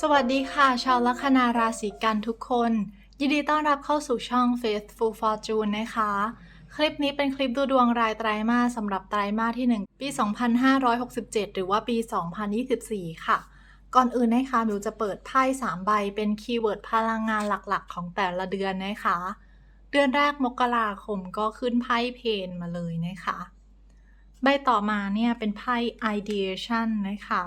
สวัสดีค่ะ ชาวลัคนาราศีกันทุกคน ยินดีต้อนรับเข้าสู่ช่อง Faithful Fortune นะคะ คลิปนี้เป็นคลิปดูดวงรายไตรมาสสำหรับไตรมาสที่ 1 ปี 2567 หรือว่าปี 2024 ค่ะ ก่อนอื่นนะคะมิวจะเปิดไพ่3ใบเป็นคีย์เวิร์ดพลังงานหลักๆ ของแต่ละเดือนนะคะ เดือนแรกมกราคมก็ขึ้นไพ่เพนมาเลยนะคะ ใบต่อมาเนี่ยเป็นไพ่ ideation นะคะ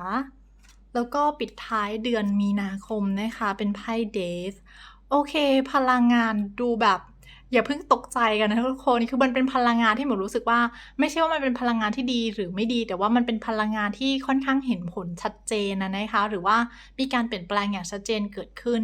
แล้วก็ปิดท้ายเดือนมีนาคมนะคะ เป็นไพ่เดฟโอเค พลังงานดูแบบ อย่าเพิ่งตกใจกันนะทุกคนคือมันเป็นพลังงานที่หนูรู้สึกว่า ไม่ใช่ว่ามันเป็นพลังงานที่ดีหรือไม่ดี แต่ว่ามันเป็นพลังงานที่ค่อนข้างเห็นผลชัดเจนนะนะคะ หรือว่ามีการเปลี่ยนแปลงอย่างชัดเจนเกิดขึ้น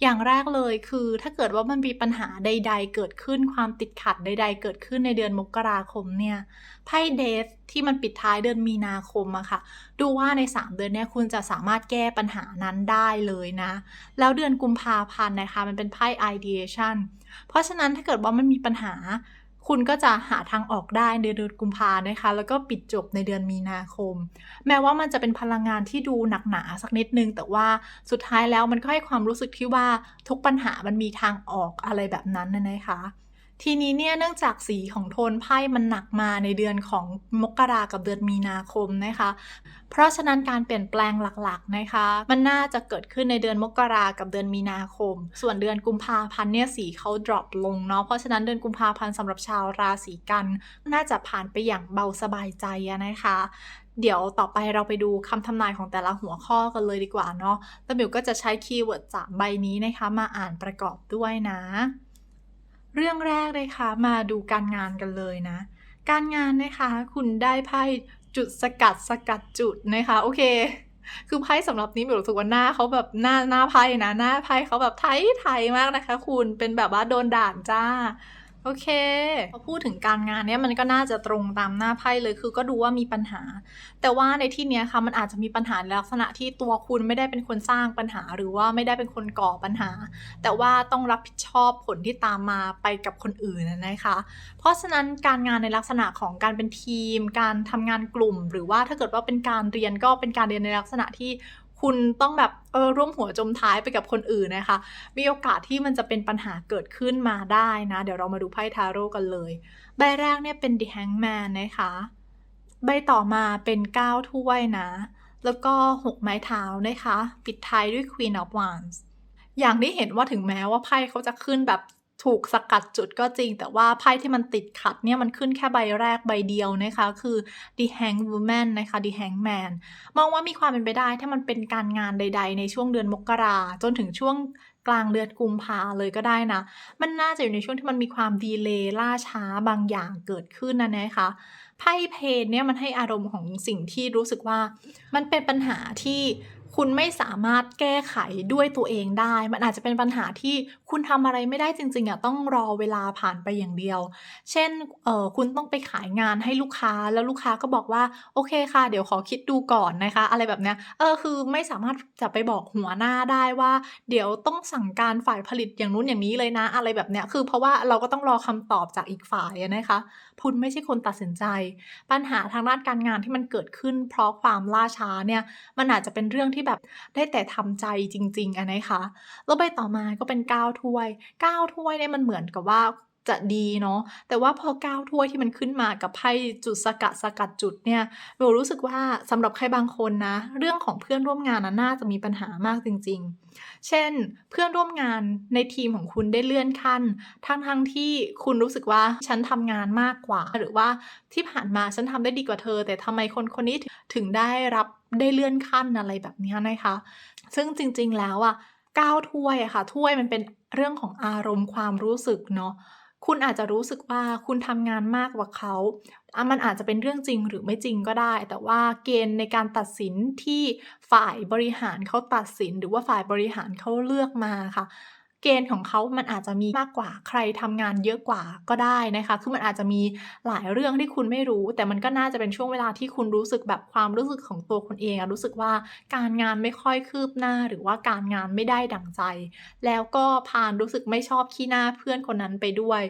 อย่างแรกเลยคือถ้าเกิดว่ามันมีปัญหาใด ๆ เกิดขึ้นความติดขัดใด ๆ เกิดขึ้นในเดือนมกราคมเนี่ยไพ่เดฟที่มันปิดท้ายเดือนมีนาคมอะค่ะ ดูว่าใน 3 เดือนเนี้ยคุณจะสามารถแก้ปัญหานั้นได้เลยนะ แล้วเดือนกุมภาพันธ์นะคะ มันเป็นไพ่ ideation เพราะฉะนั้นถ้าเกิดว่ามันมีปัญหา คุณก็จะหาทางออกได้ในเดือนกุมภานะคะ แล้วก็ปิดจบในเดือนมีนาคม แม้ว่ามันจะเป็นพลังงานที่ดูหนักหนาสักนิดนึง แต่ว่าสุดท้ายแล้วมันก็ให้ความรู้สึกที่ว่าทุกปัญหามันมีทางออกอะไรแบบนั้นนะคะ ทีนี้เนี่ยเนื่องจากสีของโทนไพ่มันหนักมาในเดือนของมกรากับเดือนมีนาคมนะคะ เพราะฉะนั้นการเปลี่ยนแปลงหลักๆนะคะ มันน่าจะเกิดขึ้นในเดือนมกรากับเดือนมีนาคม ส่วนเดือนกุมภาพันธ์เนี่ยสีเขา drop ลงเนาะเพราะฉะนั้นเดือนกุมภาพันธ์สำหรับชาวราศีกัน น่าจะผ่านไปอย่างเบาสบายใจนะคะเดี๋ยวต่อไปเราไปดูคำทำนายของแต่ละหัวข้อกันเลยดีกว่าเนาะแล้วมิวก็จะใช้คีย์เวิร์ดจากใบนี้นะคะ มาอ่านประกอบด้วยนะ เรื่องแรกเลยค่ะมาดูการงานกันเลยนะ การงานนะคะ คุณได้ไพ่จุดสกัดสกัดจุดนะคะ โอเค คือไพ่สำหรับนี้มิวรู้สึกว่าหน้าเขาแบบหน้าหน้าไพ่นะหน้าไพ่เขาแบบไทยไทยมากนะคะ คุณเป็นแบบว่าโดนด่านจ้า โอเค พอพูดถึงการงานเนี้ยมันก็น่าจะตรงตามหน้าไพ่เลยคือก็ดูว่ามีปัญหา แต่ว่าในที่เนี้ยค่ะมันอาจจะมีปัญหาในลักษณะที่ตัวคุณไม่ได้เป็นคนสร้างปัญหา หรือว่าไม่ได้เป็นคนก่อปัญหา แต่ว่าต้องรับผิดชอบผลที่ตามมาไปกับคนอื่นนะคะ เพราะฉะนั้นการงานในลักษณะของการเป็นทีม การทำงานกลุ่ม หรือว่าถ้าเกิดว่าเป็นการเรียนก็เป็นการเรียนในลักษณะที่ คุณต้องแบบเออร่วมหัวจมท้ายไปกับคนอื่นนะคะ มีโอกาสที่มันจะเป็นปัญหาเกิดขึ้นมาได้นะ เดี๋ยวเรามาดูไพ่ทาโร่กันเลย ใบแรกเนี่ยเป็น The Hangman นะคะ ใบต่อมาเป็น 9 ถ้วยนะ แล้วก็ 6 ไม้เท้านะคะ ปิดท้ายด้วย Queen of Wands อย่างที่เห็นว่าถึงแม้ว่าไพ่เขาจะขึ้นแบบ ถูกสกัดจุดก็จริง แต่ว่าไพ่ที่มันติดขัดเนี่ยมันขึ้นแค่ใบแรกใบเดียวนะคะ คือ The hang Woman นะคะ The hang Man มองว่ามีความเป็นไปได้ถ้ามันเป็นการงานใด ๆ ในช่วงเดือนมกราจนถึงช่วงกลางเดือนกุมภาเลยก็ได้นะ มันน่าจะอยู่ในช่วงที่มันมีความดีเลย์ล่าช้าบางอย่างเกิดขึ้นนะนะคะไพ่เพนเนี่ยมันให้อารมณ์ของสิ่งที่รู้สึกว่า มันเป็นปัญหาที่ คุณไม่สามารถแก้ไขด้วยตัวเองได้ มันอาจจะเป็นปัญหาที่คุณทำอะไรไม่ได้จริงๆอะต้องรอเวลาผ่านไปอย่างเดียว เช่นเออคุณต้องไปขายงานให้ลูกค้าแล้วลูกค้าก็บอกว่าโอเคค่ะ เดี๋ยวขอคิดดูก่อนนะคะ อะไรแบบเนี้ยเออคือไม่สามารถจะไปบอกหัวหน้าได้ว่า เดี๋ยวต้องสั่งการฝ่ายผลิตอย่างนู้นอย่างนี้เลยนะ อะไรแบบเนี้ยคือเพราะว่าเราก็ต้องรอคำตอบจากอีกฝ่ายนะคะคุณไม่ใช่คนตัดสินใจ ปัญหาทางด้านการงานที่มันเกิดขึ้น เพราะความล่าช้าเนี่ยมันอาจจะเป็นเรื่องที่แบบได้แต่ทำใจจริง ๆอะนะคะแล้วใบต่อมาก็เป็น9ถ้วย9ถ้วยเนี่ยมันเหมือนกับว่าจะดีเนาะแต่ว่าพอ9ถ้วยที่มันขึ้นมากับไพ่จุดสกัดสกัดจุดเนี่ยเรารู้สึกว่าสำหรับใครบางคนนะ เรื่องของเพื่อนร่วมงานนะน่าจะมีปัญหามากจริง ๆ เช่น เพื่อนร่วมงานในทีมของคุณได้เลื่อนขั้น ทั้งๆทที่คุณรู้สึกว่าฉันทำงานมากกว่า หรือว่าที่ผ่านมาฉันทำได้ดีกว่าเธอ แต่ทำไมคนคนนี้ถึงได้รับ ได้เลื่อนขั้นอะไรแบบนี้นะคะ ซึ่งจริงๆแล้วอะก้าวถ้วยอะค่ะ ถ้วยมันเป็นเรื่องของอารมณ์ความรู้สึกเนาะคุณอาจจะรู้สึกว่าคุณทำงานมากกว่าเขาอมันอาจจะเป็นเรื่องจริงหรือไม่จริงก็ได้ แต่ว่าเกณฑ์ในการตัดสินที่ฝ่ายบริหารเขาตัดสิน หรือว่าฝ่ายบริหารเขาเลือกมาค่ะ เกณฑ์ของเขามันอาจจะมีมากกว่าใครทำงานเยอะกว่าก็ได้นะคะ คือมันอาจจะมีหลายเรื่องที่คุณไม่รู้ แต่มันก็น่าจะเป็นช่วงเวลาที่คุณรู้สึกแบบความรู้สึกของตัวคุณเองอะรู้สึกว่าการงานไม่ค่อยคืบหน้า หรือว่าการงานไม่ได้ดั่งใจ แล้วก็พานรู้สึกไม่ชอบขี้หน้าเพื่อนคนนั้นไปด้วย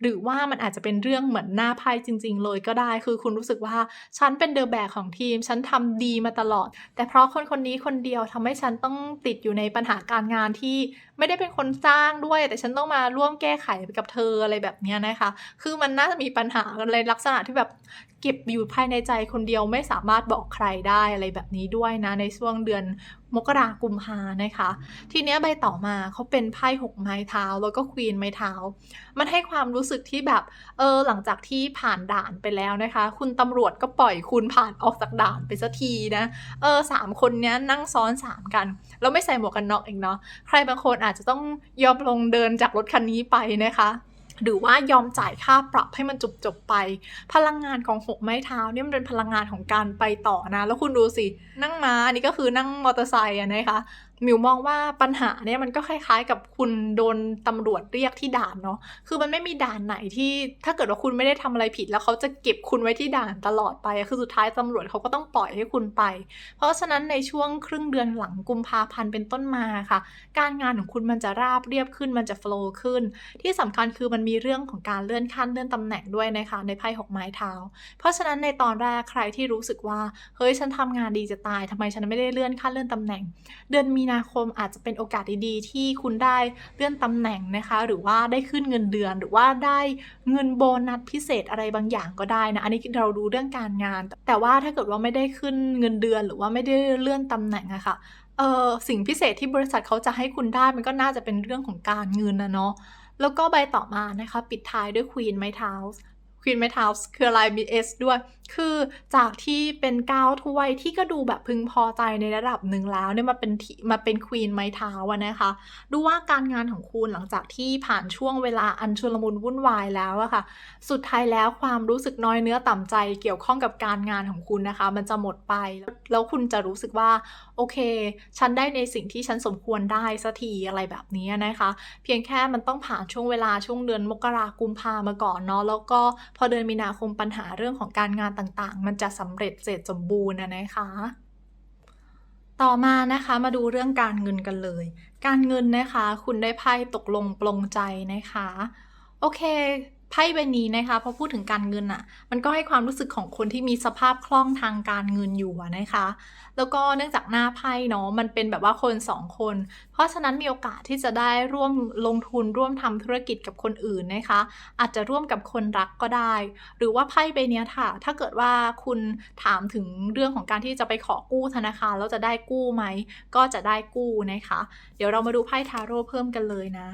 หรือว่ามันอาจจะเป็นเรื่องเหมือนหน้าไพ่จริง ๆ เลยก็ได้ คือคุณรู้สึกว่าฉันเป็นเดอะแบกของทีม ฉันทำดีมาตลอด แต่เพราะคนคนนี้คนเดียวทำให้ฉันต้องติดอยู่ในปัญหาการงานที่ ไม่ได้เป็นคนสร้างด้วย แต่ฉันต้องมาร่วมแก้ไขไปกับเธออะไรแบบนี้นะคะ คือมันน่าจะมีปัญหาอะไรลักษณะที่แบบ เก็บอยู่ภายในใจคนเดียวไม่สามารถบอกใครได้อะไรแบบนี้ด้วยนะ ในช่วงเดือนมกรากุมภานะคะ ทีเนี้ยใบต่อมาเขาเป็นไพ่หกไม้เท้าแล้วก็ควีนไม้เท้า มันให้ความรู้สึกที่แบบเออหลังจากที่ผ่านด่านไปแล้วนะคะ คุณตำรวจก็ปล่อยคุณผ่านออกจากด่านไปสักทีนะเออสามคนเนี้ยนั่งซ้อนสามกันแล้วไม่ใส่หมวกกันน็อกเองเนาะใครบางคนอาจจะต้องยอมลงเดินจากรถคันนี้ไปนะคะ หรือว่ายอมจ่ายค่าปรับให้มันจบจบไป พลังงานของหกไม้เท้าเนี่ยมันเป็นพลังงานของการไปต่อนะ แล้วคุณดูสิ นั่งม้าอันนี้ก็คือนั่งมอเตอร์ไซค์อะนะคะ มิวมองว่าปัญหาเนี่ยมันก็คล้ายๆ กับคุณโดนตำรวจเรียกที่ด่านเนาะ คือมันไม่มีด่านไหนที่ถ้าเกิดว่าคุณไม่ได้ทำอะไรผิด แล้วเขาจะเก็บคุณไว้ที่ด่านตลอดไป คือสุดท้ายตำรวจเขาก็ต้องปล่อยให้คุณไป เพราะฉะนั้นในช่วงครึ่งเดือนหลังกุมภาพันธ์เป็นต้นมาค่ะ การงานของคุณมันจะราบเรียบขึ้น มันจะโฟล์ขึ้น ที่สำคัญคือมันมีเรื่องของการเลื่อนขั้นเลื่อนตำแหน่งด้วยนะคะในไพ่หกไม้เท้า เพราะฉะนั้นในตอนแรกใครที่รู้สึกว่าเฮ้ยฉันทำงานดีจะตายทำไมฉันไม่ได้เลื่อนขั้นเลื่อนตำแหน่ง เดือนมีนาคมอาจจะเป็นโอกาสดีๆ ที่คุณได้เลื่อนตำแหน่งนะคะ หรือว่าได้ขึ้นเงินเดือน หรือว่าได้เงินโบนัสพิเศษอะไรบางอย่างก็ได้นะอันนี้เราดูเรื่องการงาน แต่ว่าถ้าเกิดว่าไม่ได้ขึ้นเงินเดือน หรือว่าไม่ได้เลื่อนตำแหน่งอะค่ะเออสิ่งพิเศษที่บริษัทเขาจะให้คุณได้มันก็น่าจะเป็นเรื่องของการเงินนะเนาะแล้วก็ใบต่อมานะคะ ปิดท้ายด้วย Queen ไม้เท้า Queen ไม้เท้าคืออะไรมี S ด้วย คือจากที่เป็นก้าวถ้วยที่ก็ดูแบบพึงพอใจในระดับหนึ่งแล้วเนี่ยมาเป็นที่มาเป็น Queen ไม้เท้าอะนะคะ ดูว่าการงานของคุณหลังจากที่ผ่านช่วงเวลาอันชุลมุนวุ่นวายแล้วอะค่ะ สุดท้ายแล้วความรู้สึกน้อยเนื้อต่ำใจเกี่ยวข้องกับการงานของคุณนะคะ มันจะหมดไป แล้วคุณจะรู้สึกว่าโอเค ฉันได้ในสิ่งที่ฉันสมควรได้สักทีอะไรแบบนี้นะคะ เพียงแค่มันต้องผ่านช่วงเวลาช่วงเดือนมกรากุมภามาก่อนเนาะแล้วก็พอเดือนมีนาคมปัญหาเรื่องของการงานต่างๆ มันจะสำเร็จเสร็จสมบูรณ์นะนะคะ ต่อมานะคะมาดูเรื่องการเงินกันเลย การเงินนะคะ คุณได้ไพ่ตกลงปลงใจนะคะ โอเค ไพ่ใบนี้นะคะพอพูดถึงการเงินอะ่ะ มันก็ให้ความรู้สึกของคนที่มีสภาพคล่องทางการเงินอยู่นะคะ แล้วก็เนื่องจากหน้าไพ่เนาะมันเป็นแบบว่าคนสองคน เพราะฉะนั้นมีโอกาสที่จะได้ร่วมลงทุนร่วมทำธุรกิจกับคนอื่นนะคะ อาจจะร่วมกับคนรักก็ได้ หรือว่าไพ่ใบนี้ค่ะ ถ้าเกิดว่าคุณถามถึงเรื่องของการที่จะไปขอกู้ธนาคารแล้วจะได้กู้ไหมก็จะได้กู้นะคะ เดี๋ยวเรามาดูไพ่ทาโร่เพิ่มกันเลยนะ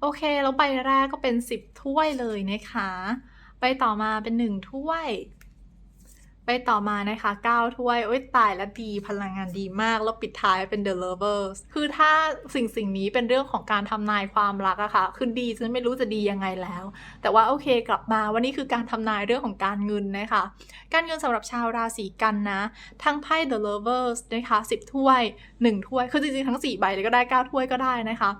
โอเค แล้วใบแรกก็เป็น 10 ถ้วยเลยนะคะ ใบต่อมาเป็น 1 ถ้วย ใบต่อมานะคะ 9 ถ้วย โอ๊ยตายแล้วดี พลังงานดีมาก แล้วปิดท้ายเป็น The Lovers คือถ้าสิ่งสิ่งนี้เป็นเรื่องของการทำนายความรักอะค่ะ คือดีฉันไม่รู้จะดียังไงแล้ว แต่ว่าโอเคกลับมาวันนี้คือการทำนายเรื่องของการเงินนะคะ การเงินสำหรับชาวราศีกันนะ ทั้งไพ่ The Lovers นะคะ 10 ถ้วย 1 ถ้วย คือจริงๆทั้ง 4 ใบเลยก็ได้ 9 ถ้วยก็ได้นะคะ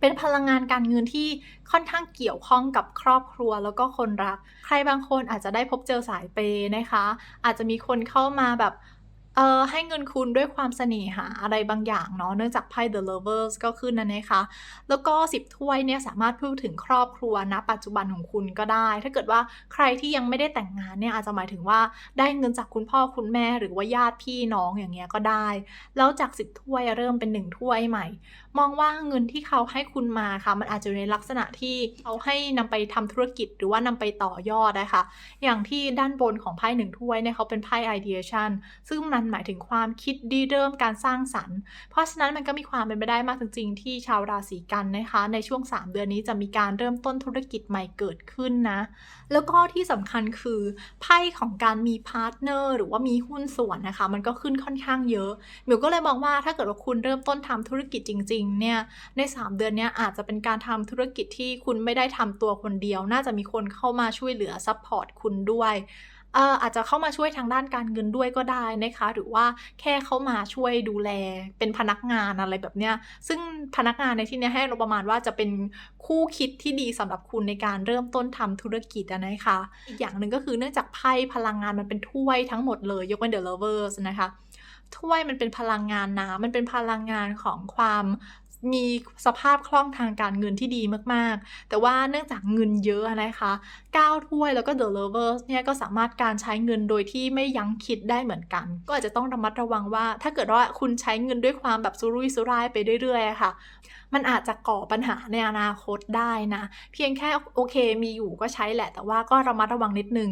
เป็นพลังงานการเงินที่ค่อนข้างเกี่ยวข้องกับครอบครัวแล้วก็คนรัก ใครบางคนอาจจะได้พบเจอสายเปย์นะคะ อาจจะมีคนเข้ามาแบบเออให้เงินคุณด้วยความเสน่หาอะไรบางอย่างเนาะเนื่องจากไพ่ The Lovers ก็ขึ้นนะนะคะ แล้วก็ 10 ถ้วยเนี่ยสามารถพูดถึงครอบครัวณปัจจุบันของคุณก็ได้ ถ้าเกิดว่าใครที่ยังไม่ได้แต่งงานเนี่ยอาจจะหมายถึงว่าได้เงินจากคุณพ่อคุณแม่หรือว่าญาติพี่น้องอย่างเงี้ยก็ได้ แล้วจาก 10 ถ้วยเริ่มเป็น 1 ถ้วยใหม่มองว่าเงินที่เขาให้คุณมาค่ะ มันอาจจะในลักษณะที่เขาให้นำไปทำธุรกิจหรือว่านำไปต่อยอดนะคะอย่างที่ด้านบนของไพ่หนึ่งถ้วยเนี่ยเขาเป็นไพ่ ideation ซึ่งมันหมายถึงความคิดดีเริ่มการสร้างสรรค์ เพราะฉะนั้นมันก็มีความเป็นไปได้มากจริงๆที่ชาวราศีกันนะคะ ในช่วง 3 เดือนนี้จะมีการเริ่มต้นธุรกิจใหม่เกิดขึ้นนะ แล้วก็ที่สำคัญคือไพ่ของการมีพาร์ทเนอร์หรือว่ามีหุ้นส่วนนะคะ มันก็ขึ้นค่อนข้างเยอะหมิวก็เลยมองว่าถ้าเกิดว่าคุณเริ่มต้นทำธุรกิจจริงๆเนี่ยใน 3 เดือนเนี้ยอาจจะเป็นการทำธุรกิจที่คุณไม่ได้ทำตัวคนเดียว น่าจะมีคนเข้ามาช่วยเหลือซัพพอร์ตคุณด้วยอาจจะเข้ามาช่วยทางด้านการเงินด้วยก็ได้นะคะ หรือว่าแค่เข้ามาช่วยดูแลเป็นพนักงานอะไรแบบเนี้ย ซึ่งพนักงานในที่นี้ให้อารมณ์ประมาณว่าจะเป็นคู่คิดที่ดีสำหรับคุณในการเริ่มต้นทำธุรกิจนะคะ อีกอย่างหนึ่งก็คือเนื่องจากไพ่พลังงานมันเป็นถ้วยทั้งหมดเลย ยกเว้น The Lovers นะคะ ถ้วยมันเป็นพลังงานน้ำมันเป็นพลังงานของความมีสภาพคล่องทางการเงินที่ดีมากๆ แต่ว่าเนื่องจากเงินเยอะนะคะ9ถ้วยแล้วก็ The Lovers เนี่ยก็สามารถการใช้เงินโดยที่ไม่ยั้งคิดได้เหมือนกัน ก็อาจจะต้องระมัดระวังว่า ถ้าเกิดว่าคุณใช้เงินด้วยความแบบสุรุ่ยสุร่ายไปเรื่อยๆะค่ะ มันอาจจะก่อปัญหาในอนาคตได้นะ เพียงแค่โอเคมีอยู่ก็ใช้แหละ แต่ว่าก็ระมัดระวังนิดนึง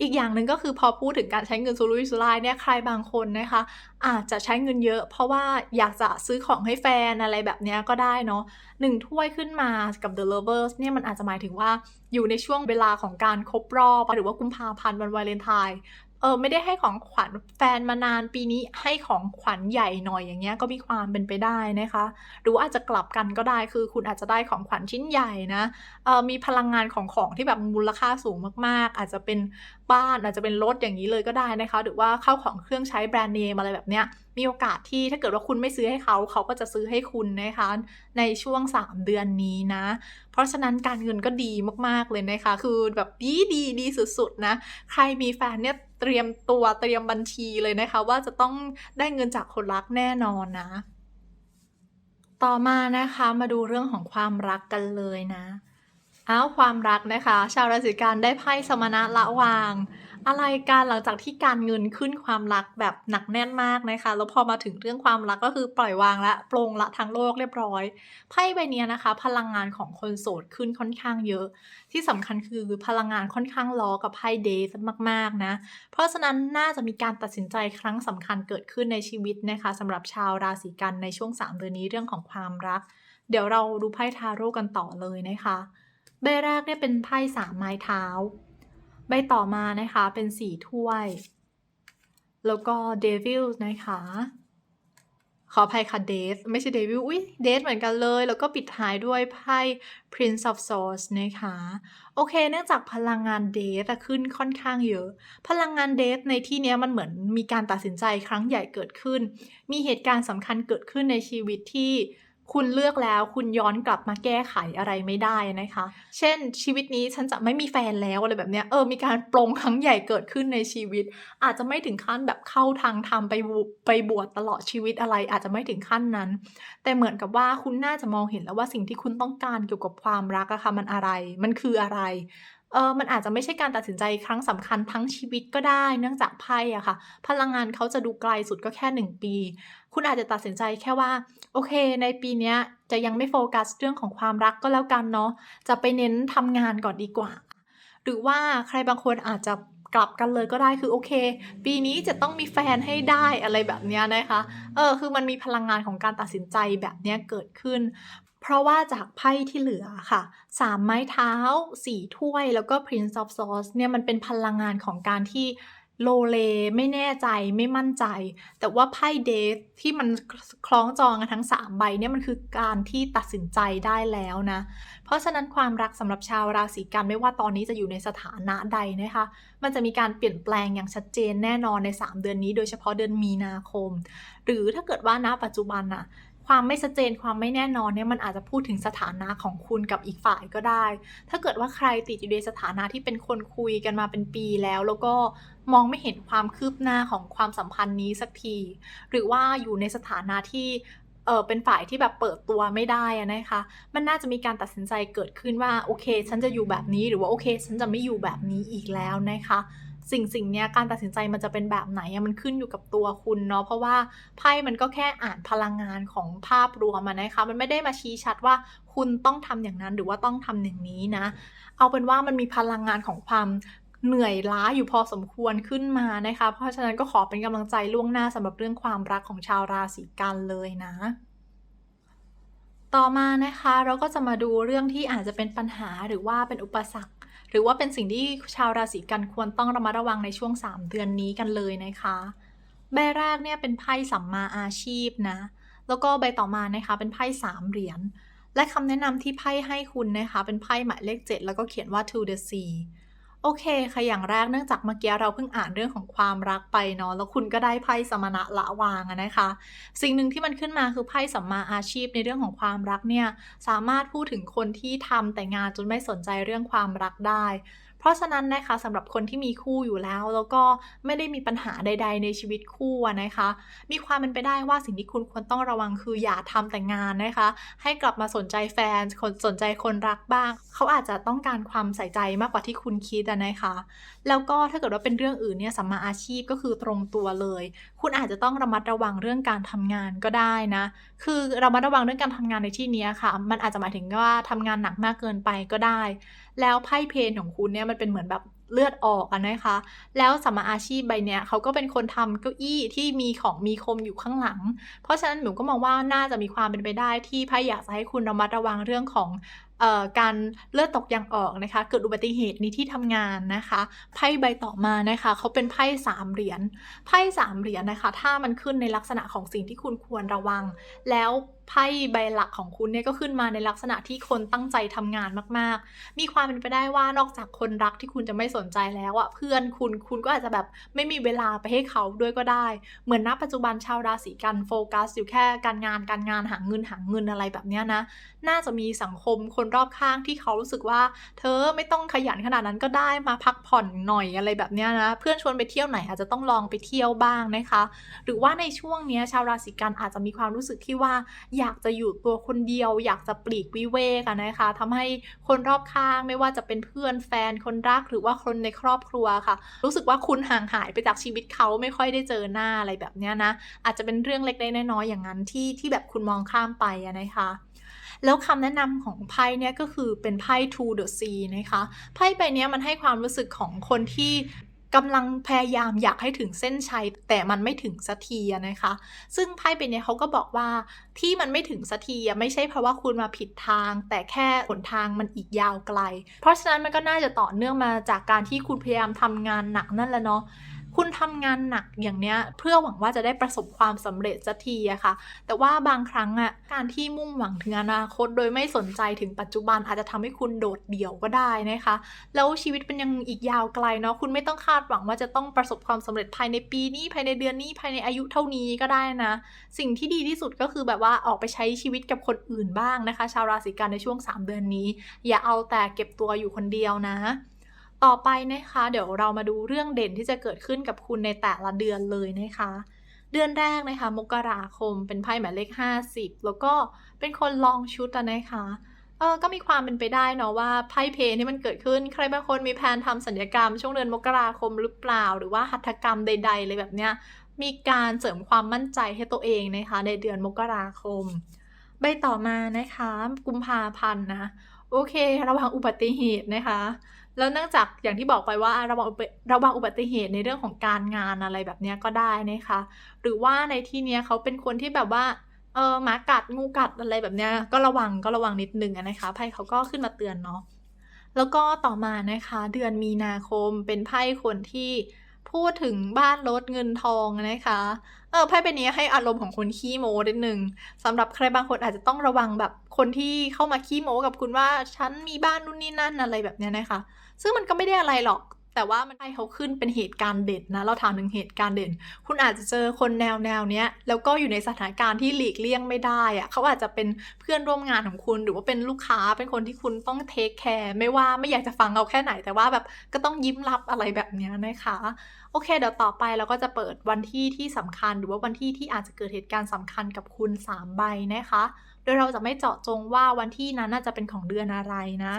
อีกอย่างหนึ่งก็คือพอพูดถึงการใช้เงินสุรุ่ยสุร่ายเนี่ยใครบางคนนะคะ อาจจะใช้เงินเยอะ เพราะว่าอยากจะซื้อของให้แฟนอะไรแบบนี้ก็ได้เนาะหนึ่งถ้วยขึ้นมากับ The Lovers เนี่ยมันอาจจะหมายถึงว่าอยู่ในช่วงเวลาของการครบรอบ หรือว่ากุมภาพันธ์วันวาเลนไทน์ เออไม่ได้ให้ของขวัญแฟนมานานปีนี้ให้ของขวัญใหญ่หน่อยอย่างเงี้ยก็มีความเป็นไปได้นะคะหรือว่าอาจจะกลับกันก็ได้คือคุณอาจจะได้ของขวัญชิ้นใหญ่นะเออมีพลังงานของของที่แบบมูลค่าสูงมากๆ อาจจะเป็น บ้านอาจจะเป็นรถอย่างนี้เลยก็ได้นะคะ หรือว่าเข้าของเครื่องใช้แบรนด์เนมอะไรแบบเนี้ยมีโอกาสที่ถ้าเกิดว่าคุณไม่ซื้อให้เขา เขาก็จะซื้อให้คุณนะคะ ในช่วง 3 เดือนนี้นะ เพราะฉะนั้นการเงินก็ดีมากๆเลยนะคะ คือแบบดีดีดีสุดๆนะ ใครมีแฟนเนี่ยเตรียมตัวเตรียมบัญชีเลยนะคะ ว่าจะต้องได้เงินจากคนรักแน่นอนนะ ต่อมานะคะมาดูเรื่องของความรักกันเลยนะ อ้าวความรักนะคะ ชาวราศีกันได้ไพ่สมณะละวาง อะไรกันหลังจากที่การเงินขึ้นความรักแบบหนักแน่นมากนะคะ แล้วพอมาถึงเรื่องความรักก็คือปล่อยวางและปลงละทั้งโลกเรียบร้อยไพ่ใบนี้นะคะ พลังงานของคนโสดขึ้นค่อนข้างเยอะ ที่สำคัญคือพลังงานค่อนข้างล้อกับไพ่เดทมากๆนะ เพราะฉะนั้นน่าจะมีการตัดสินใจครั้งสำคัญเกิดขึ้นในชีวิตนะคะสำหรับชาวราศีกันในช่วง3เดือนนี้เรื่องของความรัก เดี๋ยวเราดูไพ่ทาโร่กันต่อเลยนะคะ ใบแรกเนี่ยเป็นไพ่สามไม้เท้า ใบต่อมานะคะเป็นสี่ถ้วย แล้วก็เดวิลนะคะ ขออภัยค่ะเดทไม่ใช่เดวิลอุ้ยเดทเหมือนกันเลย แล้วก็ปิดท้ายด้วยไพ่ Prince of Swords นะคะ โอเค เนื่องจากพลังงานเดทขึ้นค่อนข้างเยอะ พลังงานเดทในที่นี้มันเหมือนมีการตัดสินใจครั้งใหญ่เกิดขึ้น มีเหตุการณ์สำคัญเกิดขึ้นในชีวิตที่ คุณเลือกแล้วคุณย้อนกลับมาแก้ไขอะไรไม่ได้นะคะ เช่นชีวิตนี้ฉันจะไม่มีแฟนแล้วอะไรแบบเนี้ยเออมีการปลงครั้งใหญ่เกิดขึ้นในชีวิต อาจจะไม่ถึงขั้นแบบเข้าทางทำไปไปบวชตลอดชีวิตอะไร อาจจะไม่ถึงขั้นนั้น แต่เหมือนกับว่าคุณน่าจะมองเห็นแล้วว่าสิ่งที่คุณต้องการเกี่ยวกับความรักอะค่ะมันอะไร มันคืออะไรเออมันอาจจะไม่ใช่การตัดสินใจครั้งสำคัญทั้งชีวิตก็ได้ เนื่องจากไพ่อะค่ะ พลังงานเขาจะดูไกลสุดก็แค่หนึ่งปี คุณอาจจะตัดสินใจแค่ว่า โอเค ในปีนี้จะยังไม่โฟกัสเรื่องของความรักก็แล้วกันเนาะจะไปเน้นทำงานก่อนดีกว่า หรือว่าใครบางคนอาจจะกลับกันเลยก็ได้คือโอเค ปีนี้จะต้องมีแฟนให้ได้อะไรแบบนี้นะคะเออคือมันมีพลังงานของการตัดสินใจแบบนี้เกิดขึ้น เพราะว่าจากไพ่ที่เหลือค่ะสามไม้เท้าสี่ถ้วยแล้วก็ Prince of Swords เนี่ยมันเป็นพลังงานของการที่ โลเลไม่แน่ใจไม่มั่นใจ แต่ว่าไพ่เดทที่มันคล้องจองกันทั้ง 3 ใบเนี่ยมันคือการที่ตัดสินใจได้แล้วนะ เพราะฉะนั้นความรักสำหรับชาวราศีกันไม่ว่าตอนนี้จะอยู่ในสถานะใดนะคะ มันจะมีการเปลี่ยนแปลงอย่างชัดเจนแน่นอนใน 3 เดือนนี้ โดยเฉพาะเดือนมีนาคม หรือถ้าเกิดว่าณปัจจุบันอะ ความไม่ชัดเจนความไม่แน่นอนเนี่ยมันอาจจะพูดถึงสถานะของคุณกับอีกฝ่ายก็ได้ ถ้าเกิดว่าใครติดอยู่ในสถานะที่เป็นคนคุยกันมาเป็นปีแล้ว แล้วก็มองไม่เห็นความคืบหน้าของความสัมพันธ์นี้สักที หรือว่าอยู่ในสถานะที่เออเป็นฝ่ายที่แบบเปิดตัวไม่ได้ะนะคะ มันน่าจะมีการตัดสินใจเกิดขึ้นว่าโอเค ฉันจะอยู่แบบนี้หรือว่าโอเค ฉันจะไม่อยู่แบบนี้อีกแล้วนะคะ สิ่งสิ่งเนี้ยการตัดสินใจมันจะเป็นแบบไหนมันขึ้นอยู่กับตัวคุณเนาะเพราะว่าไพ่มันก็แค่อ่านพลังงานของภาพรวมนะคะ มันไม่ได้มาชี้ชัดว่าคุณต้องทำอย่างนั้นหรือว่าต้องทำอย่างนี้นะ เอาเป็นว่ามันมีพลังงานของความเหนื่อยล้าอยู่พอสมควรขึ้นมานะคะ เพราะฉะนั้นก็ขอเป็นกำลังใจล่วงหน้าสำหรับเรื่องความรักของชาวราศีกันเลยนะต่อมานะคะเราก็จะมาดูเรื่องที่อาจจะเป็นปัญหาหรือว่าเป็นอุปสรรค รือว่าเป็นสิ่งที่ชาวราศีกันควรต้องระมัดระวังในช่วง 3 เดือนนี้กันเลยนะคะใบแรกเนี่ยเป็นไพ่สัมมาอาชีพนะ แล้วก็ใบต่อมานะคะเป็นไพ่สามเหรียญ และคำแนะนำที่ไพ่ให้คุณนะคะ เป็นไพ่หมายเลข 7 แล้วก็เขียนว่า to the sea โอเคค่ะอย่างแรกเนื่องจากเมื่อกี้เราเพิ่งอ่านเรื่องของความรักไปเนาะแล้วคุณก็ได้ไพ่สมณะละวางนะคะ สิ่งหนึ่งที่มันขึ้นมาคือไพ่สัมมาอาชีพในเรื่องของความรักเนี่ยสามารถพูดถึงคนที่ทำแต่งานจนไม่สนใจเรื่องความรักได้ ราะฉะนั้นนะคะสำหรับคนที่มีคู่อยู่แล้ว แล้วก็ไม่ได้มีปัญหาใด ๆ ในชีวิตคู่นะคะ มีความเป็นไปได้ว่าสิ่งที่คุณควรต้องระวังคืออย่าทำแต่งานนะคะ ให้กลับมาสนใจแฟนคนสนใจคนรักบ้าง เขาอาจจะต้องการความใส่ใจมากกว่าที่คุณคิดนะคะ แล้วก็ถ้าเกิดว่าเป็นเรื่องอื่นเนี่ยสัมมาอาชีพก็คือตรงตัวเลย คุณอาจจะต้องระมัดระวังเรื่องการทำงานก็ได้นะ คือระมัดระวังเรื่องการทำงานในที่นี้ค่ะ มันอาจจะหมายถึงว่าทำงานหนักมากเกินไปก็ได้ แล้วไพ่เพนของคุณเนี่ยมันเป็นเหมือนแบบเลือดออกอะนะคะ แล้วสัมมาอาชีพใบเนี้ยเขาก็เป็นคนทำเก้าอี้ที่มีของมีคมอยู่ข้างหลัง เพราะฉะนั้นหนูก็มองว่าน่าจะมีความเป็นไปได้ที่ไพ่อยากจะให้คุณระมัดระวังเรื่องของ การเลือดตกยางออกนะคะ เกิดอุบัติเหตุในที่ทำงานนะคะ ไพ่ใบต่อมานะคะเขาเป็นไพ่สามเหรียญ ไพ่สามเหรียญนะคะ ถ้ามันขึ้นในลักษณะของสิ่งที่คุณควรระวัง แล้ว ไพ่ใบหลักของคุณเนี่ยก็ขึ้นมาในลักษณะที่คนตั้งใจทำงานมากๆ มีความเป็นไปได้ว่านอกจากคนรักที่คุณจะไม่สนใจแล้วอะเพื่อนคุณคุณก็อาจจะแบบไม่มีเวลาไปให้เขาด้วยก็ได้ เหมือนณปัจจุบันชาวราศีกันโฟกัสอยู่แค่การงานการงานหาเงินหาเงินอะไรแบบเนี้ยนะ น่าจะมีสังคมคนรอบข้างที่เขารู้สึกว่า เธอไม่ต้องขยันขนาดนั้นก็ได้มาพักผ่อนหน่อยอะไรแบบเนี้ยนะ เพื่อนชวนไปเที่ยวไหนอาจจะต้องลองไปเที่ยวบ้างนะคะ หรือว่าในช่วงเนี้ยชาวราศีกันอาจจะมีความรู้สึกที่ว่าอยากจะอยู่ตัวคนเดียว อยากจะปลีกวิเวกนะคะทำให้คนรอบข้างไม่ว่าจะเป็นเพื่อนแฟนคนรักหรือว่าคนในครอบครัวค่ะ รู้สึกว่าคุณห่างหายไปจากชีวิตเขาไม่ค่อยได้เจอหน้าอะไรแบบเนี้ยนะ อาจจะเป็นเรื่องเล็กๆน้อยๆอย่างนั้นที่ที่แบบคุณมองข้ามไปนะคะแล้วคำแนะนำของไพ่เนี่ยก็คือเป็นไพ่ to the sea นะคะ ไพ่ใบนี้มันให้ความรู้สึกของคนที่ กำลังพยายามอยากให้ถึงเส้นชัย แต่มันไม่ถึงสักทีนะคะ ซึ่งไพ่ใบเนี้ยเขาก็บอกว่าที่มันไม่ถึงสักทีไม่ใช่เพราะว่าคุณมาผิดทาง แต่แค่หนทางมันอีกยาวไกล เพราะฉะนั้นมันก็น่าจะต่อเนื่องมาจากการที่คุณพยายามทำงานหนักนั่นแหละเนาะ คุณทำงานหนักอย่างเนี้ยเพื่อหวังว่าจะได้ประสบความสำเร็จสักทีอะค่ะ แต่ว่าบางครั้งอะการที่มุ่งหวังถึงอนาคต โดยไม่สนใจถึงปัจจุบันอาจจะทำให้คุณโดดเดี่ยวก็ได้นะคะ แล้วชีวิตเป็นยังอีกยาวไกลเนาะคุณไม่ต้องคาดหวังว่าจะต้องประสบความสำเร็จภายในปีนี้ภายในเดือนนี้ภายในอายุเท่านี้ก็ได้นะ สิ่งที่ดีที่สุดก็คือแบบว่าออกไปใช้ชีวิตกับคนอื่นบ้างนะคะ ชาวราศีกันในช่วง 3 เดือนนี้ อย่าเอาแต่เก็บตัวอยู่คนเดียวนะ ต่อไปนะคะ เดี๋ยวเรามาดูเรื่องเด่นที่จะเกิดขึ้นกับคุณในแต่ละเดือนเลยนะคะ เดือนแรกนะคะ มกราคมเป็นไพ่หมายเลข 50 แล้วก็เป็นคนลองชุดนะคะเออก็มีความเป็นไปได้เนาะว่าไพ่เพลที่มันเกิดขึ้น ใครบางคนมีแผนทำสัญญกรรม ช่วงเดือนมกราคมหรือเปล่า หรือว่าหัตถกรรมใด ๆ เลยแบบเนี้ยมีการเสริมความมั่นใจให้ตัวเองนะคะ ในเดือนมกราคม ใบต่อมานะคะ กุมภาพันธ์นะ โอเค ระวังอุบัติเหตุนะคะ แล้วเนื่องจากอย่างที่บอกไปว่าระวังอุบัระวังอุบัติเหตุในเรื่องของการงานอะไรแบบนี้ก็ได้นะคะ หรือว่าในที่นี้เขาเป็นคนที่แบบว่าเออหมากัดงูกัดอะไรแบบนี้ก็ระวังก็ระวังนิดนึงนะคะไพ่เขาก็ขึ้นมาเตือนเนาะแล้วก็ต่อมานะคะ เดือนมีนาคมเป็นไพ่คนที่พูดถึงบ้านรถเงินทองนะคะ เออไพ่ใบนี้ให้อารมณ์ของคนขี้โม้นิดนึงสำหรับใครบางคนอาจจะต้องระวังแบบคนที่เข้ามาขี้โม้กับคุณว่าฉันมีบ้านนู่นนี่นั่นอะไรแบบนี้นะคะ ซึ่งมันก็ไม่ได้อะไรหรอก แต่ว่ามันให้เขาขึ้นเป็นเหตุการณ์เด่นนะ เราถามถึงเหตุการณ์เด่น คุณอาจจะเจอคนแนวแนวเนี้ย แล้วก็อยู่ในสถานการณ์ที่หลีกเลี่ยงไม่ได้อะเขาอาจจะเป็นเพื่อนร่วมงานของคุณ หรือว่าเป็นลูกค้า เป็นคนที่คุณต้องเทคแคร์ ไม่ว่าไม่อยากจะฟังเราแค่ไหน แต่ว่าแบบก็ต้องยิ้มรับอะไรแบบเนี้ยนะคะ โอเค เดี๋ยวต่อไปเราก็จะเปิดวันที่ที่สำคัญ หรือว่าวันที่ที่อาจจะเกิดเหตุการณ์สำคัญกับคุณ 3 ใบนะคะ โดยเราจะไม่เจาะจงว่าวันที่นั้นน่าจะเป็นของเดือนอะไรนะ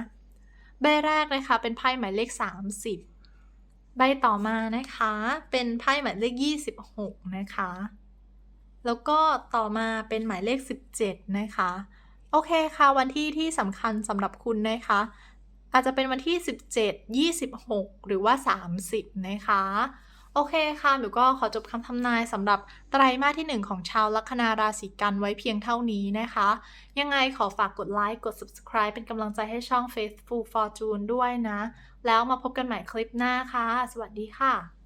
ใบแรกนะคะเป็นไพ่หมายเลข 30 ใบต่อมานะคะเป็นไพ่หมายเลข 26 นะคะ แล้วก็ต่อมาเป็นหมายเลข 17 นะคะ โอเคค่ะ วันที่ที่สำคัญสำหรับคุณนะคะ อาจจะเป็นวันที่ 17 26 หรือว่า 30 นะคะ โอเคค่ะหนูก็ขอจบคำทำนายสำหรับไตรมาสที่ 1 ของชาวลัคนาราศีกันไว้เพียงเท่านี้นะคะ ยังไงขอฝากกดไลค์กด subscribe เป็นกำลังใจให้ช่อง Faithful Fortune ด้วยนะ แล้วมาพบกันใหม่คลิปหน้าค่ะ สวัสดีค่ะ